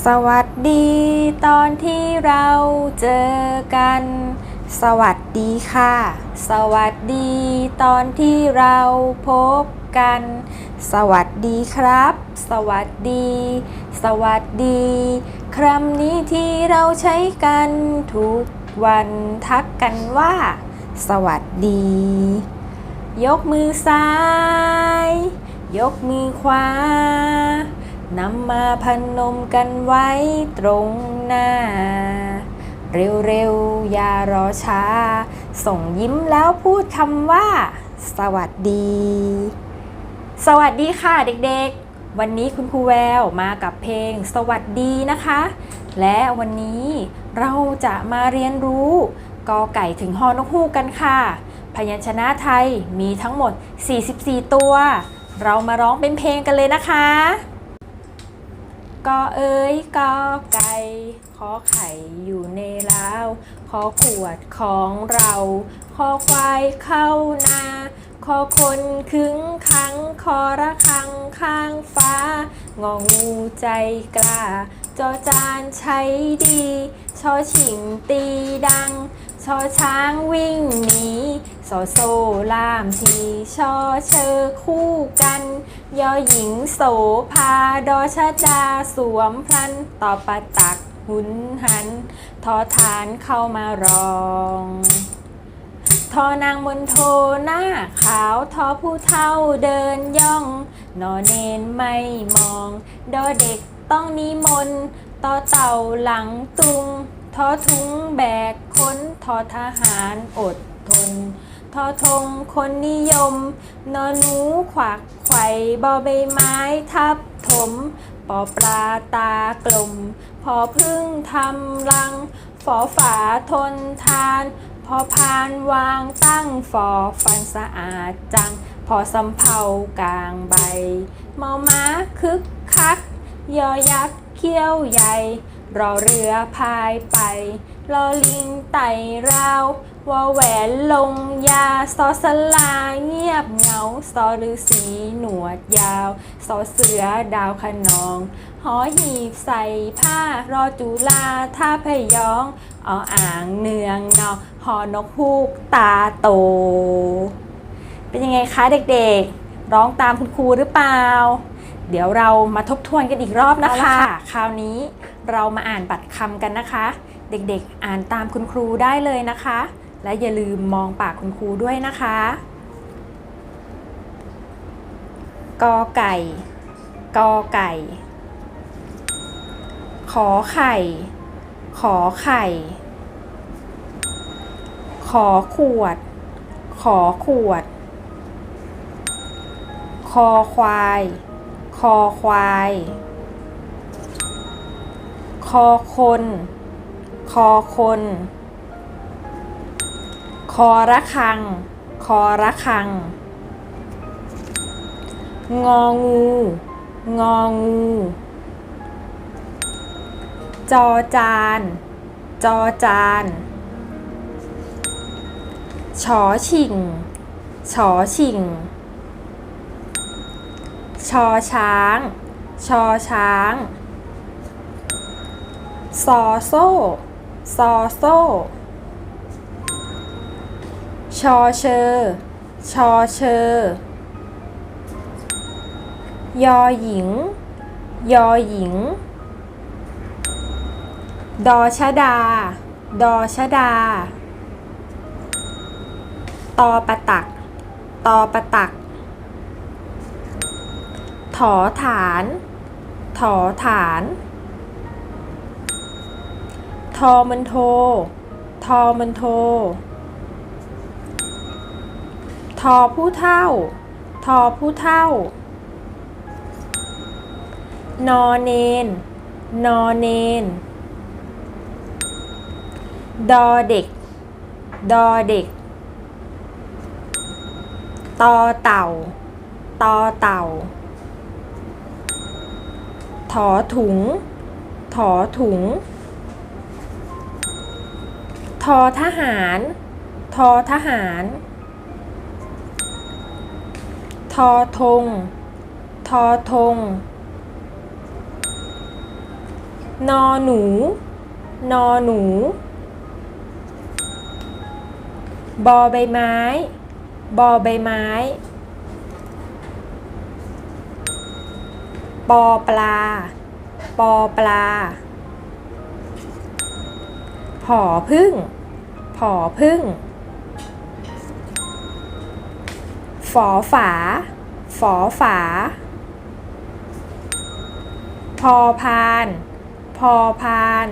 สวัสดีตอนที่เราเจอกัน สวัสดีค่ะ สวัสดีตอนที่เราพบกัน สวัสดีครับ สวัสดี สวัสดี คำนี้ที่เราใช้กันทุกวันทักกันว่า สวัสดี ยกมือซ้าย ยกมือขวา นำมาพนมกันไว้ตรงหน้า เร็วๆ อย่ารอช้า ส่งยิ้มแล้วพูดคำว่า สวัสดี สวัสดีค่ะเด็กๆ วันนี้คุณครูแววมากับเพลงสวัสดีนะคะ และวันนี้เราจะมาเรียนรู้กอไก่ถึงฮอนกฮูกกันค่ะ พยัญชนะไทยมีทั้งหมด 44 ตัว เรามาร้องเป็นเพลงกันเลยนะคะ กอเอ๋ยกอไก่ขอไข่อยู่ในลาวขอขวดของเราขอควายเข้านาขอคนขึงขังขอระคังข้างฟ้างองูใจกล้าจอจานใช้ดี ชอฉิงตีดัง ชอช้างวิ่งหนี อโซล่ามทีชอเชอคู่กัน ยอหญิงโสภาดอชดาสวมพลันต่อประตักหุนหัน ทอฐานเข้ามารอง ทอนางมนโทหน้าขาวทอผู้เท่าเดินย่อง นอเนนไม่มอง ดอเด็กต้องนิมนต์ต่อเต่าหลังตุง ทอทุงแบกค้นทอทหารอด ทน ทอทงคนนิยม นอนูขวักไข่บอใบไม้ทับถม ปอปลาตากลม พอพึ่งทำรัง ฝอฝาทนทาน พอพานวางตั้งฟอฟันสะอาดจัง พอสำเภากลางใบเมาม้าคึกคัก ยอยักษ์เขี้ยวใหญ่รอเรือพายไป รอลิงไต่ราว วอแหวนลงยาซอสลาเงียบเหงาซอฤาษีหนวดยาวซอเสือดาวขนอง หอหีบใส่ผ้ารอจุลาท่าพยองเอาอ่างเนืองนอกหอนกฮูกตาโต เป็นยังไงคะเด็กๆ ร้องตามคุณครูหรือเปล่า เดี๋ยวเรามาทบทวนกันอีกรอบนะคะ คราวนี้เรามาอ่านบัตรคำกันนะคะ เด็กๆ อ่านตามคุณครูได้เลยนะคะ และอย่าลืมมองปากคุณครูด้วยนะคะ กอไก่ กอไก่ ขอไข่ ขอไข่ ขอขวด ขอขวด คอควาย คอควาย คอคน คอคน คอระคัง คอระคัง งองู งองู จอจาน จอจานชอชิงชอชิง ชอช้าง ชอช้าง ซอโซ่ ซอโซ่ ชอเชอ ชอเชอยอหญิง ยอหญิง ดอชดา ดอชดา ตอปะตัก ตอปะตัก ถอฐาน ถอฐาน ทอมันโท ทอมันโท ทอผู้เท่า ทอผู้เท่า นอเนน นอเนน ดอเด็ก ดอเด็ก ตอเต่า ตอเต่า ถอถุง ถอถุง ทอทหาร ทอทหาร ทอธงทอธงนอหนู นอหนู บอใบไม้ บอใบไม้ ปอปลา ปอปลา ผอพึ่ง ผอพึ่ง ฝอฝา ฝอฝา พอพาน พอพาน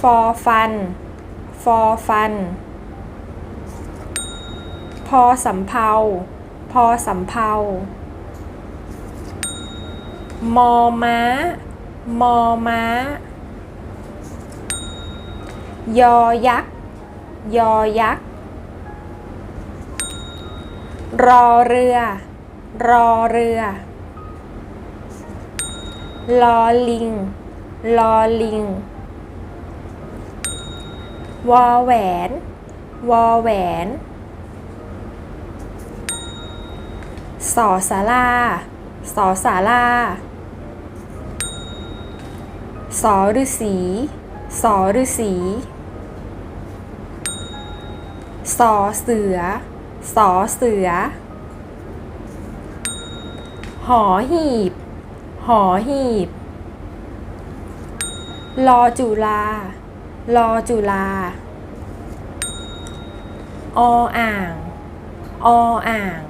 ฟอฟัน ฟอฟัน พอสำเภา พอสำเภามอม้า มอม้า ยอยักษ์ ยอยักษ์ รอเรือ รอเรือ ลอลิง ลอลิง วอแหวน วอแหวน สอสาราสอสาราสอฤษีสอฤษีสอเสือ สอเสือ หอหีบ หอหีบ ลอจุลา ลอจุลา ออ่าง ออ่าง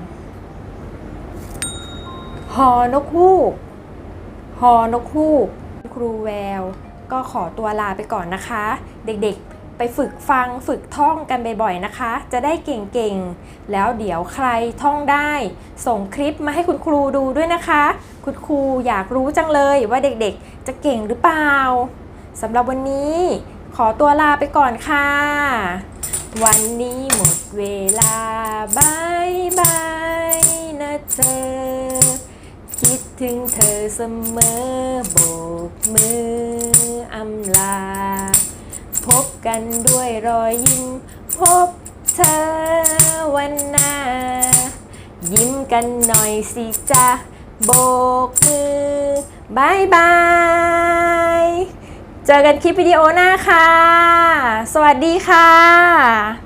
ฮอนกฮูกฮอนกฮูก ครูแวว ก็ขอตัวลาไปก่อนนะคะ เด็กๆ ไปฝึกฟังฝึกท่องกันบ่อยๆนะคะ จะได้เก่งๆ แล้วเดี๋ยวใครท่องได้ ส่งคลิปมาให้คุณครูดูด้วยนะคะ คุณครูอยากรู้จังเลยว่าเด็กๆ จะเก่งหรือเปล่าสำหรับวันนี้ขอตัวลาไปก่อนค่ะ วันนี้หมดเวลาบายบายนะเธอ คิดถึงเธอเสมอโบกมืออ กันด้วยรอยยิ้ม พบเธอวันหน้า ยิ้มกันหน่อยสิจ้ะโบกมือบายบาย เจอกันคลิปวิดีโอหน้าค่ะ สวัสดีค่ะ